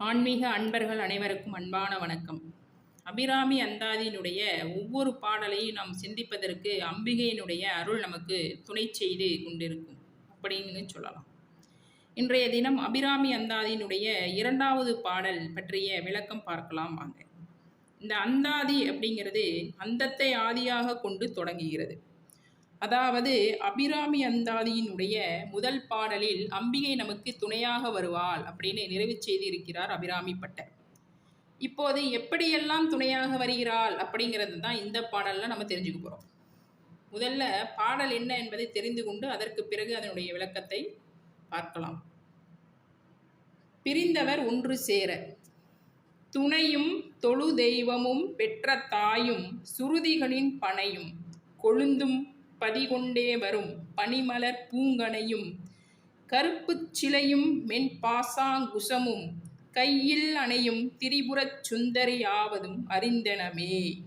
ஆன்மீக அன்பர்கள் அனைவருக்கும் அன்பான வணக்கம். அபிராமி அந்தாதியினுடைய ஒவ்வொரு பாடலையும் நாம் சிந்திப்பதற்கு அம்பிகையினுடைய அருள் நமக்கு துணை செய்து கொண்டிருக்கும். அப்படின்னு சொல்லலாம். இன்றைய தினம் அபிராமி அந்தாதியினுடைய இரண்டாவது பாடல் பற்றிய விளக்கம் பார்க்கலாம் வாங்க. இந்த அந்தாதி அப்படிங்கிறது அந்தத்தை ஆதியாக கொண்டு தொடங்குகிறது. அதாவது அபிராமி அந்தாதியினுடைய முதல் பாடலில் அம்பிகை நமக்கு துணையாக வருவாள் அப்படின்னு நிறைவு செய்திருக்கிறார் அபிராமி பட்டர். இப்போது எப்படியெல்லாம் துணையாக வருகிறாள் அப்படிங்கிறது தான் இந்த பாடலில் நம்ம தெரிஞ்சுக்க போகிறோம் முதல்ல பாடல் என்ன என்பதை தெரிந்து கொண்டு அதற்கு பிறகு அதனுடைய விளக்கத்தை பார்க்கலாம். பிரிந்தவர் ஒன்று சேர துணையும் தொழு தெய்வமும் பெற்ற தாயும் சுருதிகளின் பனையும் கொழுந்தும் பதிகொண்டே வரும் பனிமலர் பூங்கனையும் கருப்புச் சிலையும் மென்பாசாங்குசமும் கையில் அணையும் திரிபுரச் சுந்தரி ஆவதும் அறிந்தனமே.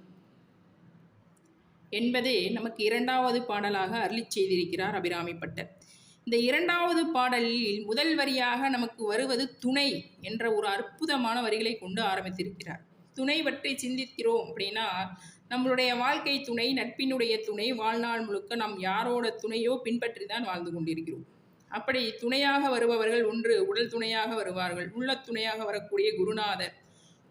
என்பதே நமக்கு இரண்டாவது பாடலாக அருளிச் செய்திருக்கிறார் அபிராமி பட்டர். இந்த இரண்டாவது பாடலில் முதல் வரியாக நமக்கு வருவது துணை என்ற ஒரு அற்புதமான வரிகளை கொண்டு ஆரம்பித்திருக்கிறார். துணை பற்றி சிந்திக்கிறோம் அப்படின்னா நம்மளுடைய வாழ்க்கை துணை நட்பினுடைய துணை வாழ்நாள் முழுக்க நாம் யாரோட துணையோ பின்பற்றி தான் வாழ்ந்து கொண்டிருக்கிறோம். அப்படி துணையாக வருபவர்கள் ஒன்று உடல் துணையாக வருவார்கள் உள்ள துணையாக வரக்கூடிய குருநாதர்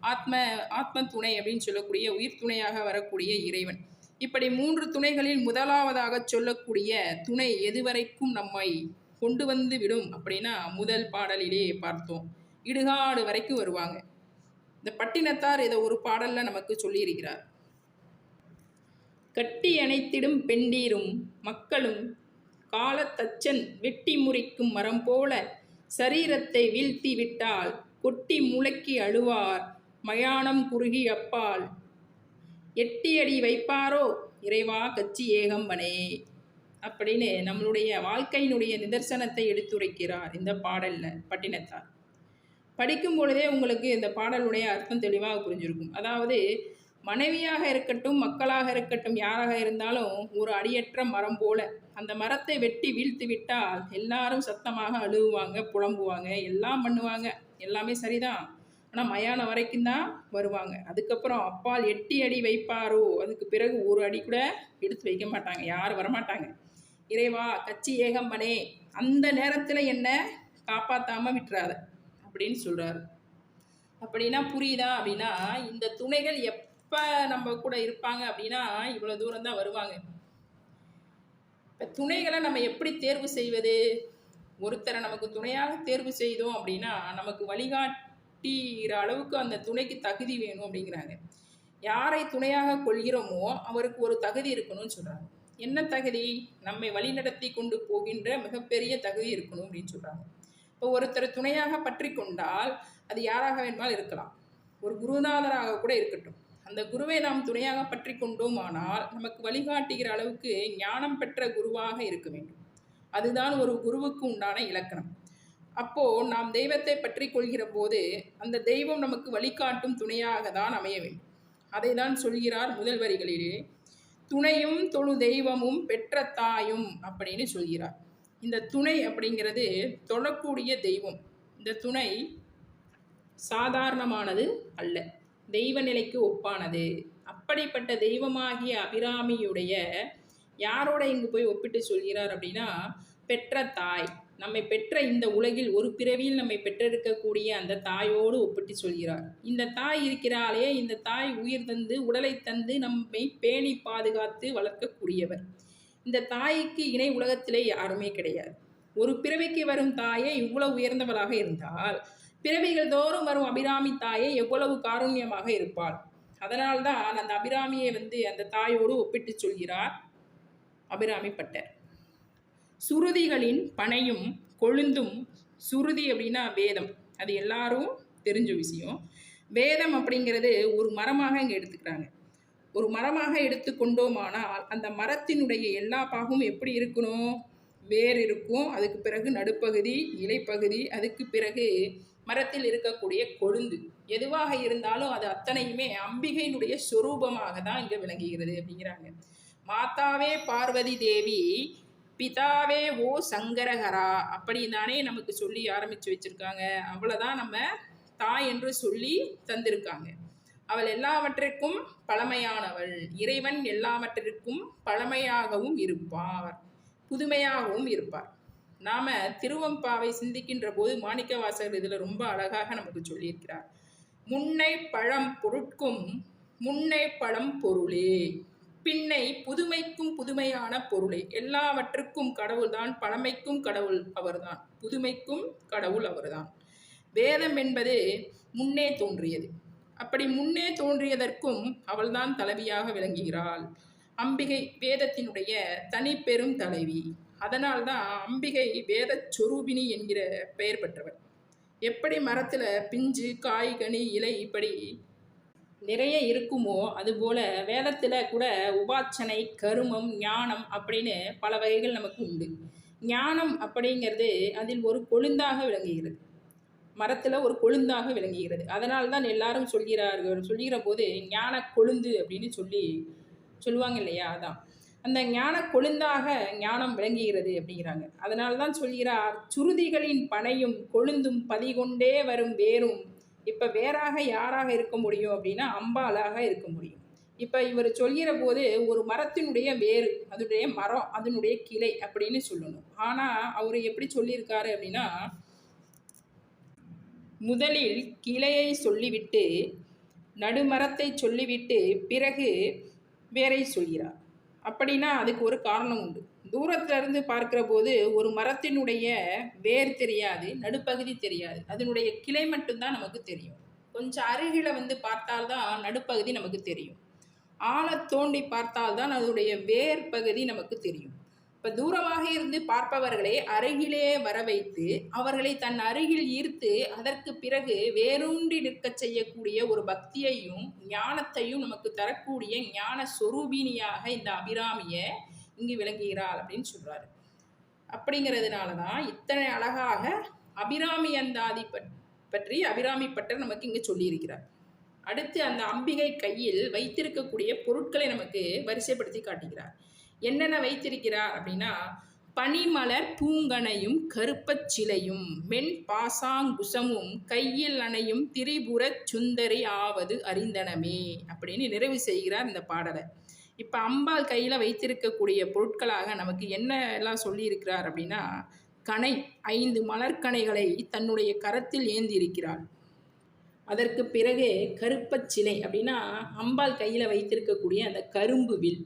ஆத்ம ஆத்ம துணை அப்படின்னு சொல்லக்கூடிய உயிர் துணையாக வரக்கூடிய இறைவன். இப்படி மூன்று துணைகளில் முதலாவதாக சொல்லக்கூடிய துணை எதுவரைக்கும் நம்மை கொண்டு வந்து விடும் அப்படின்னா முதல் பாடலிலே பார்த்தோம். இடுகாடு வரைக்கும் வருவாங்க. இந்த பட்டினத்தார் இதை ஒரு பாடல்ல நமக்கு சொல்லியிருக்கிறார். கட்டி அணைத்திடும் பெண்டீரும் மக்களும் காலத்தச்சன் வெட்டி முறிக்கும் மரம் போல சரீரத்தை வீழ்த்தி விட்டால் கொட்டி முளைக்கி அழுவார் மயானம் குறுகி அப்பால். எட்டி அடி வைப்பாரோ? இறைவா கச்சி ஏகம்பனே! அப்படின்னு நம்மளுடைய வாழ்க்கையினுடைய நிதர்சனத்தை எடுத்துரைக்கிறார் இந்த பாடல்ல பட்டினத்தார். படிக்கும் பொழுதே உங்களுக்கு இந்த பாடலுடைய அர்த்தம் தெளிவாக புரிஞ்சிருக்கும். அதாவது மனைவியாக இருக்கட்டும் மக்களாக இருக்கட்டும் யாராக இருந்தாலும் ஒரு அடியற்ற மரம் போல அந்த மரத்தை வெட்டி வீழ்த்து விட்டால் எல்லாரும் சத்தமாக அழுவுவாங்க புலம்புவாங்க எல்லாம் பண்ணுவாங்க. எல்லாமே சரிதான். ஆனால் மயானம் வரைக்கும் தான் வருவாங்க. அதுக்கப்புறம் அப்பால் எட்டி அடி வைப்பாரோ அதுக்கு பிறகு ஒரு அடி கூட எடுத்து வைக்க மாட்டாங்க. யாரும் வரமாட்டாங்க. இறைவா கச்சி ஏகம்பனே அந்த நேரத்தில் என்ன காப்பாற்றாமல் விட்டுறாத. அப்படின்னு சொல்கிறார் அப்படின்னா புரியுதா? அப்படின்னா இந்த துணைகள் எப்போ நம்ம கூட இருப்பாங்க அப்படின்னா இவ்வளோ தூரம் தான் வருவாங்க. இப்போ துணைகளை நம்ம எப்படி தேர்வு செய்வது? ஒருத்தரை நமக்கு துணையாக தேர்வு செய்தோம் அப்படின்னா நமக்கு வழிகாட்டிற அளவுக்கு அந்த துணைக்கு தகுதி வேணும் அப்படிங்கிறாங்க. யாரை துணையாக கொள்கிறோமோ அவருக்கு ஒரு தகுதி இருக்கணும்னு சொல்கிறாங்க என்ன தகுதி? நம்மை வழிநடத்தி கொண்டு போகின்ற மிகப்பெரிய தகுதி இருக்கணும் அப்படின்னு சொல்கிறாங்க இப்போ ஒருத்தர் துணையாக பற்றி கொண்டால் அது யாராக வேணுமாலும் இருக்கலாம். ஒரு குருநாதராக கூட இருக்கட்டும். அந்த குருவை நாம் துணையாக பற்றி கொண்டோமானால் நமக்கு வழிகாட்டுகிற அளவுக்கு ஞானம் பெற்ற குருவாக இருக்க வேண்டும். அதுதான் ஒரு குருவுக்கு உண்டான இலக்கணம். அப்போ நாம் தெய்வத்தை பற்றி கொள்கிற போது அந்த தெய்வம் நமக்கு வழிகாட்டும் துணையாக தான் அமைய வேண்டும். அதை தான் சொல்கிறார் முதல் வரிகளிலே துணையும் தொழு தெய்வமும் பெற்ற தாயும் அப்படின்னு சொல்கிறார். இந்த துணை அப்படிங்கிறது தொழக்கூடிய தெய்வம். இந்த துணை சாதாரணமானது அல்ல. தெய்வ நிலைக்கு ஒப்பானது. அப்படிப்பட்ட தெய்வமாகிய அபிராமியுடைய யாரோட இங்கு போய் ஒப்பிட்டு சொல்கிறார் அப்படின்னா பெற்ற தாய். நம்மை பெற்ற இந்த உலகில் ஒரு பிறவியில் நம்மை பெற்றெடுக்கக்கூடிய அந்த தாயோடு ஒப்பிட்டு சொல்கிறார். இந்த தாய் இருக்கிறாளே இந்த தாய் உயிர் தந்து உடலை தந்து நம்மை பேணி பாதுகாத்து வளர்க்கக்கூடியவர். இந்த தாய்க்கு இணை உலகத்திலே யாருமே கிடையாது. ஒரு பிறவிக்கு வரும் தாயே இவ்வளவு உயர்ந்தவளாக இருந்தால் பிறவிகள் தோறும் வரும் அபிராமி தாயே எவ்வளவு காருண்யமாக இருப்பாள்? அதனால்தான் அந்த அபிராமியை வந்து அந்த தாயோடு ஒப்பிட்டு சொல்கிறார் அபிராமி பட்டர். சுருதிகளின் பனையும் கொழுந்தும் சுருதி அப்படின்னா வேதம். அது எல்லாரும் தெரிஞ்ச விஷயம். வேதம் அப்படிங்கிறது ஒரு மரமாக இங்கே எடுத்துக்கிறாங்க. ஒரு மரமாக எடுத்துக்கொண்டோமானால் அந்த மரத்தினுடைய எல்லா பாகமும் எப்படி இருக்கணும்? வேர் இருக்கும். அதுக்கு பிறகு நடுப்பகுதி இலைப்பகுதி அதுக்கு பிறகு மரத்தில் இருக்கக்கூடிய கொழுந்து. எதுவாக இருந்தாலும் அது அத்தனையுமே அம்பிகையினுடைய சொரூபமாக தான் இங்கே விளங்குகிறது அப்படிங்கிறாங்க. மாதாவே பார்வதி தேவி பிதாவே ஓ சங்கரகரா அப்படின்னானே தானே நமக்கு சொல்லி ஆரம்பித்து வச்சுருக்காங்க. அவ்வளோதான் நம்ம தாய் என்று சொல்லி தந்திருக்காங்க. அவள் எல்லாவற்றிற்கும் பழமையானவள். இறைவன் எல்லாவற்றிற்கும் பழமையாகவும் இருப்பார். புதுமையாகவும் இருப்பார். நாம திருவம்பாவை சிந்திக்கின்ற போது மாணிக்க வாசகர் இதில் ரொம்ப அழகாக நமக்கு சொல்லியிருக்கிறார். முன்னை பழம் பொருட்கும் முன்னை பழம் பொருளே. பின்னை புதுமைக்கும் புதுமையான பொருளே. எல்லாவற்றுக்கும் கடவுள்தான் பழமைக்கும் கடவுள் அவர்தான். புதுமைக்கும் கடவுள் அவர்தான். வேதம் என்பது முன்னே தோன்றியது. அப்படி முன்னே தோன்றியதற்கும் அவள்தான் தலைவியாக விளங்குகிறாள். அம்பிகை வேதத்தினுடைய தனி பெரும் தலைவி. அதனால்தான் அம்பிகை வேத சொரூபிணி என்கிற பெயர் பெற்றவர் எப்படி மரத்தில் பிஞ்சு காய் கனி இலை இப்படி நிறைய இருக்குமோ அதுபோல வேதத்தில் கூட உபாச்சனை கருமம் ஞானம் அப்படின்னு பல வகைகள் நமக்கு உண்டு. ஞானம் அப்படிங்கிறது அதில் ஒரு கொழுந்தாக விளங்குகிறது. மரத்தில் ஒரு கொழுந்தாக விளங்குகிறது. அதனால தான் எல்லாரும் சொல்கிறார்கள் சொல்கிற போது ஞான கொழுந்து அப்படின்னு சொல்லி சொல்லுவாங்க இல்லையா? அதான். அந்த ஞான கொழுந்தாக ஞானம் விளங்குகிறது அப்படிங்கிறாங்க. அதனால தான் சொல்கிறார் சுருதிகளின் பனையும் கொழுந்தும் பதிகொண்டே வரும் வேரும். இப்போ வேறாக யாராக இருக்க முடியும் அப்படின்னா அம்பாலாக இருக்க முடியும். இப்போ இவர் சொல்கிற போது ஒரு மரத்தினுடைய வேறு அதனுடைய மரம் அதனுடைய கிளை அப்படின்னு சொல்லணும். ஆனால் அவர் எப்படி சொல்லியிருக்காரு அப்படின்னா முதலில் கிளையை சொல்லிவிட்டு நடுமரத்தை சொல்லிவிட்டு பிறகு வேரை சொல்கிறார். அப்படின்னா அதுக்கு ஒரு காரணம் உண்டு. தூரத்திலிருந்து இருந்து போது ஒரு மரத்தினுடைய வேர் தெரியாது நடுப்பகுதி தெரியாது. அதனுடைய கிளை மட்டும்தான் நமக்கு தெரியும். கொஞ்சம் அருகில் வந்து பார்த்தால்தான் நடுப்பகுதி நமக்கு தெரியும். ஆழ தோண்டி பார்த்தால்தான் அதனுடைய வேர் பகுதி நமக்கு தெரியும். இப்போ தூரமாக இருந்து பார்ப்பவர்களை அருகிலே வர வைத்து அவர்களை தன் அருகில் ஈர்த்து அதற்கு பிறகு வேரூன்றி நிற்கச் செய்யக்கூடிய ஒரு பக்தியையும் ஞானத்தையும் நமக்கு தரக்கூடிய ஞான சொரூபினியாக இந்த அபிராமியை இங்கு விளங்குகிறாள் அப்படின்னு சொல்றாரு. அப்படிங்கிறதுனால தான் இத்தனை அழகாக அபிராமி அந்தாதி பற்றி அபிராமி பட்டர் நமக்கு இங்கே சொல்லியிருக்கிறார். அடுத்து அந்த அம்பிகை கையில் வைத்திருக்கக்கூடிய பொருட்களை நமக்கு வரிசைப்படுத்தி காட்டுகிறார். என்னென்ன வைத்திருக்கிறார் அப்படின்னா பனிமலர் பூங்கனையும் கருப்பச் சிலையும் மென் பாசாங்குசமும் கையில் அணையும் திரிபுர சுந்தரி ஆவது அறிந்தனமே அப்படின்னு நிறைவு செய்கிறார் இந்த பாடலை. இப்போ அம்பாள் கையில் வைத்திருக்கக்கூடிய பொருட்களாக நமக்கு என்ன எல்லாம் சொல்லியிருக்கிறார் அப்படின்னா கனை ஐந்து மலர்கனைகளை தன்னுடைய கரத்தில் ஏந்தியிருக்கிறாள் அதற்கு பிறகு கருப்பச் சிலை அப்படின்னா அம்பாள் கையில் வைத்திருக்கக்கூடிய அந்த கரும்பு வில்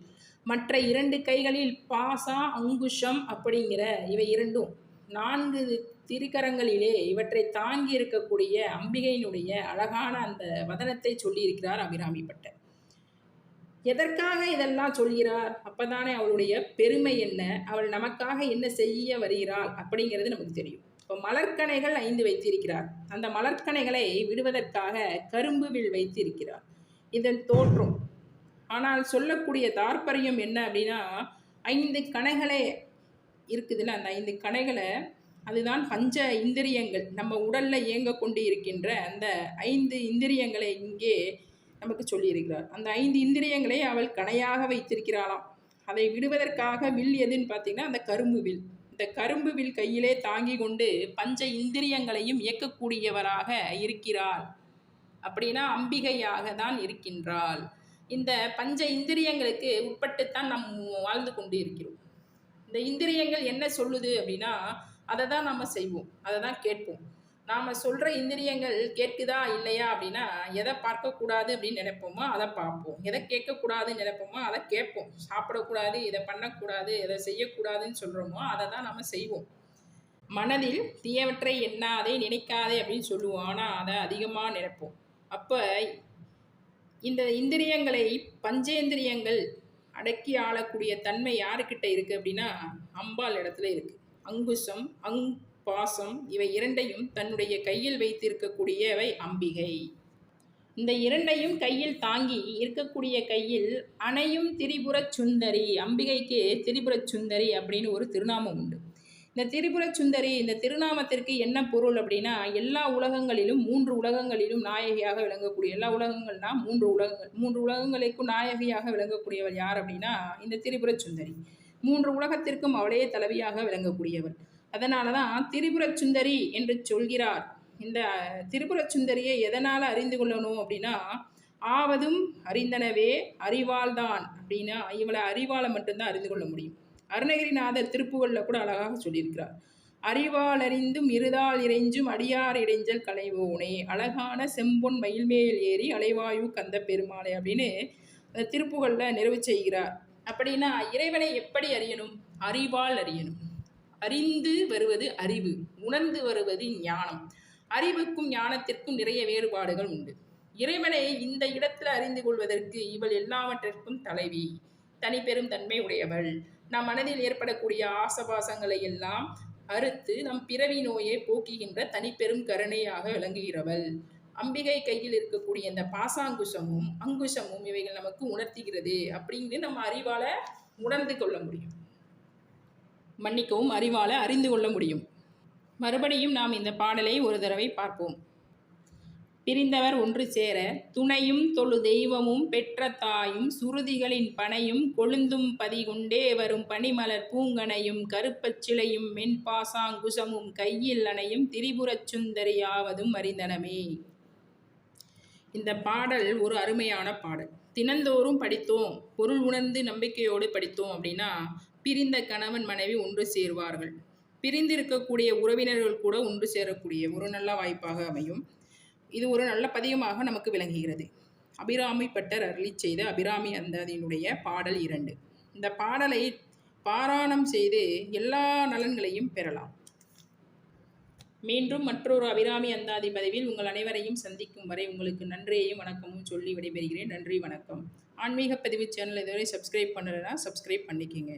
மற்ற இரண்டு கைகளில் பாசா அங்குஷம் அப்படிங்கிற இவை இரண்டும். நான்கு திருக்கரங்களிலே இவற்றை தாங்கி இருக்கக்கூடிய அம்பிகையினுடைய அழகான அந்த வதனத்தை சொல்லியிருக்கிறார் அபிராமி பட்டர். எதற்காக இதெல்லாம் சொல்கிறார்? அப்போதானே அவளுடைய பெருமை என்ன? அவள் நமக்காக என்ன செய்ய வருகிறாள் அப்படிங்கிறது நமக்கு தெரியும். இப்போ மலர்கனைகள் ஐந்து வைத்திருக்கிறார். அந்த மலர்கனைகளை விடுவதற்காக கரும்பு வில் வைத்திருக்கிறார். இதன் தோற்றம் ஆனால் சொல்லக்கூடிய தாற்பயம் என்ன அப்படின்னா ஐந்து கணைகளே இருக்குதுல்ல அந்த ஐந்து கணைகளை அதுதான் பஞ்ச இந்திரியங்கள். நம்ம உடலில் இயங்க கொண்டு இருக்கின்ற அந்த ஐந்து இந்திரியங்களை இங்கே நமக்கு சொல்லியிருக்கிறார். அந்த ஐந்து இந்திரியங்களை அவள் கணையாக வைத்திருக்கிறாளாம். அதை விடுவதற்காக வில் எதுன்னு பார்த்தீங்கன்னா அந்த கரும்பு வில். இந்த கரும்பு வில் கையிலே தாங்கி கொண்டு பஞ்ச இந்திரியங்களையும் இயக்கக்கூடியவராக இருக்கிறாள். அப்படின்னா அம்பிகையாக தான் இருக்கின்றாள். இந்த பஞ்ச இந்திரியங்களுக்கு உட்பட்டுத்தான் நாம் வாழ்ந்து கொண்டு இருக்கிறோம் இந்த இந்திரியங்கள் என்ன சொல்லுது அப்படின்னா அதை தான் நம்ம செய்வோம் அதை தான் கேட்போம். நாம் சொல்கிற இந்திரியங்கள் கேட்குதா இல்லையா அப்படின்னா எதை பார்க்கக்கூடாது அப்படின்னு நினைப்போமோ அதை பார்ப்போம். எதை கேட்கக்கூடாதுன்னு நினைப்போமோ அதை கேட்போம். சாப்பிடக்கூடாது இதை பண்ணக்கூடாது இதை செய்யக்கூடாதுன்னு சொல்கிறோமோ அதை தான் நம்ம செய்வோம். மனதில் தீயவற்றை எண்ணாதே நினைக்காதே அப்படின்னு சொல்லுவோம். ஆனால் அதை அதிகமாக நினைப்போம். அப்போ இந்த இந்திரியங்களை பஞ்சேந்திரியங்கள் அடக்கி ஆளக்கூடிய தன்மை யாருக்கிட்ட இருக்குது அப்படின்னா அம்பாள் இடத்துல இருக்குது அங்குசம் அங் பாசம் இவை இரண்டையும் தன்னுடைய கையில் வைத்திருக்கக்கூடியவை அம்பிகை. இந்த இரண்டையும் கையில் தாங்கி இருக்கக்கூடிய கையில் அணையும் திரிபுர சுந்தரி அம்பிகைக்கு திரிபுர சுந்தரி அப்படின்னு ஒரு திருநாமம் உண்டு. இந்த திரிபுர சுந்தரி இந்த திருநாமத்திற்கு என்ன பொருள் அப்படின்னா எல்லா உலகங்களிலும் மூன்று உலகங்களிலும் நாயகியாக விளங்கக்கூடிய எல்லா உலகங்கள்னா மூன்று உலகங்கள் மூன்று உலகங்களுக்கும் நாயகியாக விளங்கக்கூடியவர் யார் அப்படின்னா இந்த திரிபுர சுந்தரி. மூன்று உலகத்திற்கும் அவளே தலைவியாக விளங்கக்கூடியவர். அதனால தான் திரிபுர சுந்தரி என்று சொல்கிறார். இந்த திரிபுர சுந்தரியை எதனால் அறிந்து கொள்ளணும் அப்படின்னா ஆவதும் அறிந்தனவே அறிவாள்தான் அப்படின்னா இவளை அறிவாளை மட்டும்தான் அறிந்து கொள்ள முடியும். அருணகிரிநாதர் திருப்புகளில் கூட அழகாக சொல்லியிருக்கிறார். அறிவால் அறிந்தும் இருதால் இறைஞ்சும் அடியார் இடைஞ்சல் கலைவோனே அழகான செம்பொன் மயில்மேல் ஏறி அலைவாயு கந்த பெருமாளை அப்படின்னு அந்த திருப்புகளில் நிறைவு செய்கிறார். அப்படின்னா இறைவனை எப்படி அறியணும்? அறிவால் அறியணும். அறிந்து வருவது அறிவு உணர்ந்து வருவது ஞானம். அறிவுக்கும் ஞானத்திற்கும் நிறைய வேறுபாடுகள் உண்டு. இறைவனை இந்த இடத்துல அறிந்து கொள்வதற்கு இவள் எல்லாவற்றிற்கும் தலைவி தனிப்பெரும் தன்மை உடையவள். நம் மனதில் ஏற்படக்கூடிய ஆசபாசங்களை எல்லாம் அறுத்து நம் பிறவி நோயை போக்குகின்ற தனிப்பெரும் கருணையாக விளங்குகிறவள். அம்பிகை கையில் இருக்கக்கூடிய இந்த பாசாங்குஷமும் அங்குஷமும் இவைகள் நமக்கு உணர்த்துகிறது அப்படின்னு நம்ம அறிவால உணர்ந்து கொள்ள முடியும். மன்னிக்கவும் அறிவால அறிந்து கொள்ள முடியும். மறுபடியும் நாம் இந்த பாடலை ஒரு தடவை பார்ப்போம். பிரிந்தவர் ஒன்று சேர துணையும் தொழு தெய்வமும் பெற்ற தாயும் சுருதிகளின் பனையும் கொழுந்தும் பதிகொண்டே வரும் பனிமலர் பூங்கனையும் கருப்பச் சிலையும் மென்பாசாங்குசமும் கையில் அணையும் திரிபுரச் சுந்தரியாவதும் அறிந்தனமே. இந்த பாடல் ஒரு அருமையான பாடல். தினந்தோறும் படித்தோம் பொருள் உணர்ந்து நம்பிக்கையோடு படித்தோம் அப்படின்னா பிரிந்த கணவன் மனைவி ஒன்று சேருவார்கள். பிரிந்திருக்கக்கூடிய உறவினர்கள் கூட ஒன்று சேரக்கூடிய ஒரு நல்ல வாய்ப்பாக அமையும். இது ஒரு நல்ல பதியமாக நமக்கு விளங்குகிறது. அபிராமி பட்டர் அருளி செய்த அபிராமி அந்தாதியினுடைய பாடல் இரண்டு. இந்த பாடலை பாராயணம் செய்து எல்லா நலன்களையும் பெறலாம். மீண்டும் மற்றொரு அபிராமி அந்தாதி பதிவில் உங்கள் அனைவரையும் சந்திக்கும் வரை உங்களுக்கு நன்றியையும் வணக்கமும் சொல்லி விடைபெறுகிறேன். நன்றி வணக்கம். ஆன்மீக பதிவு சேனல் இதுவரை சப்ஸ்கிரைப் பண்ணலைன்னா சப்ஸ்கிரைப் பண்ணிக்கிங்க.